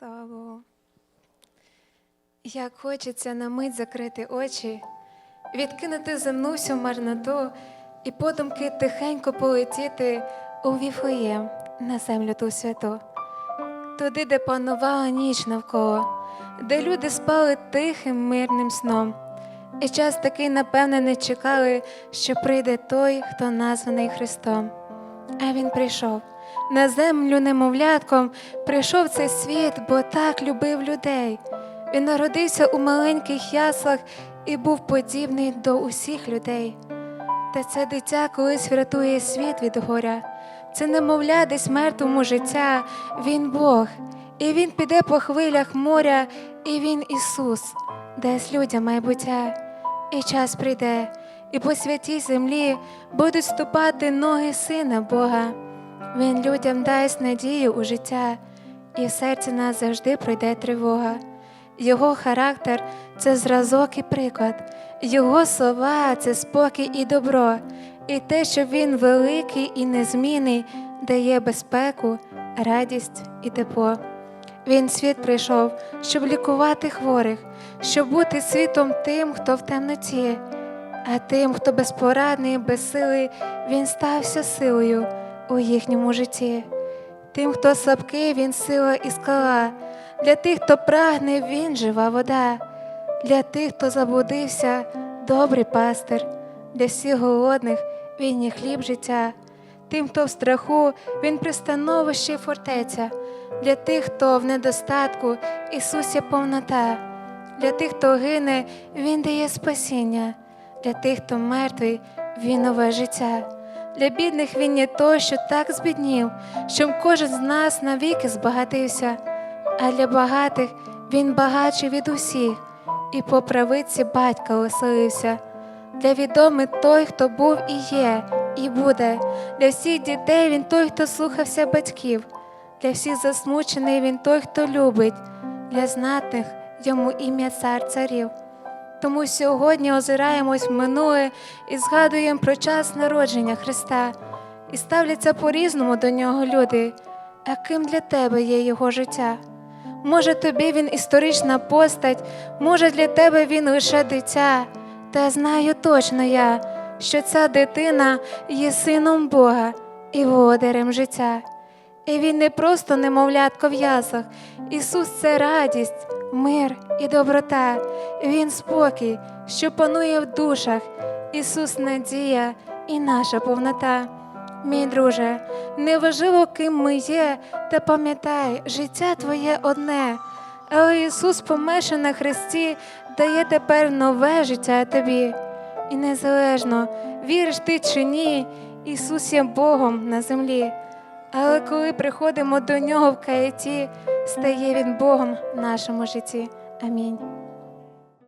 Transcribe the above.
Слава Богу. Як хочеться на мить закрити очі, відкинути земну всю марноту і подумки тихенько полетіти у Віфлеєм на землю ту святу, туди, де панувала ніч навколо, де люди спали тихим мирним сном. І час такий, напевне, не чекали, що прийде той, хто названий Христом. А він прийшов на землю немовлятком, прийшов цей світ, бо так любив людей. Він народився у маленьких яслах і був подібний до усіх людей. Та це дитя колись врятує світ від горя. Це немовля десь мертвому життя, він Бог, і він піде по хвилях моря, і він Ісус, дасть людям майбуття. І час прийде, і по святій землі будуть ступати ноги Сина Бога. Він людям дасть надію у життя, і в серці нас завжди пройде тривога. Його характер це зразок і приклад, його слова це спокій і добро, і те, що він великий і незмінний, дає безпеку, радість і тепло. Він світ прийшов, щоб лікувати хворих, щоб бути світом тим, хто в темноті, а тим, хто безпорадний безсилий, він стався силою у їхньому житті. Тим, хто слабкий, він сила і скала. Для тих, хто прагне, він жива вода. Для тих, хто заблудився, добрий пастир. Для всіх голодних він є хліб життя. Тим, хто в страху, він пристановище і фортеця. Для тих, хто в недостатку, Ісус є повнота. Для тих, хто гине, Він дає спасіння. Для тих, хто мертвий, Він нове життя. Для бідних він є той, що так збіднів, щоб кожен з нас навіки збагатився, а для багатих він багатший від усіх, і по правиці батька оселився. Для відомих той, хто був і є, і буде. Для всіх дітей він той, хто слухався батьків, для всіх засмучений він той, хто любить, для знатних йому ім'я цар царів. Тому сьогодні озираємось в минуле і згадуємо про час народження Христа, і ставляться по-різному до нього люди. А ким для тебе є його життя? Може, тобі він історична постать, може, для тебе він лише дитя, та знаю точно я, що ця дитина є сином Бога і володарем життя. І він не просто немовлятко в яслах, Ісус це радість, мир і доброта, Він спокій, що панує в душах, Ісус надія і наша повнота. Мій друже, неважливо, ким ми є, та пам'ятай, життя твоє одне, але Ісус, померши на хресті, дає тепер нове життя тобі. І незалежно, віриш ти чи ні, Ісус є Богом на землі. Але коли приходимо до нього в каяті, стає Він Богом в нашому житті. Амінь.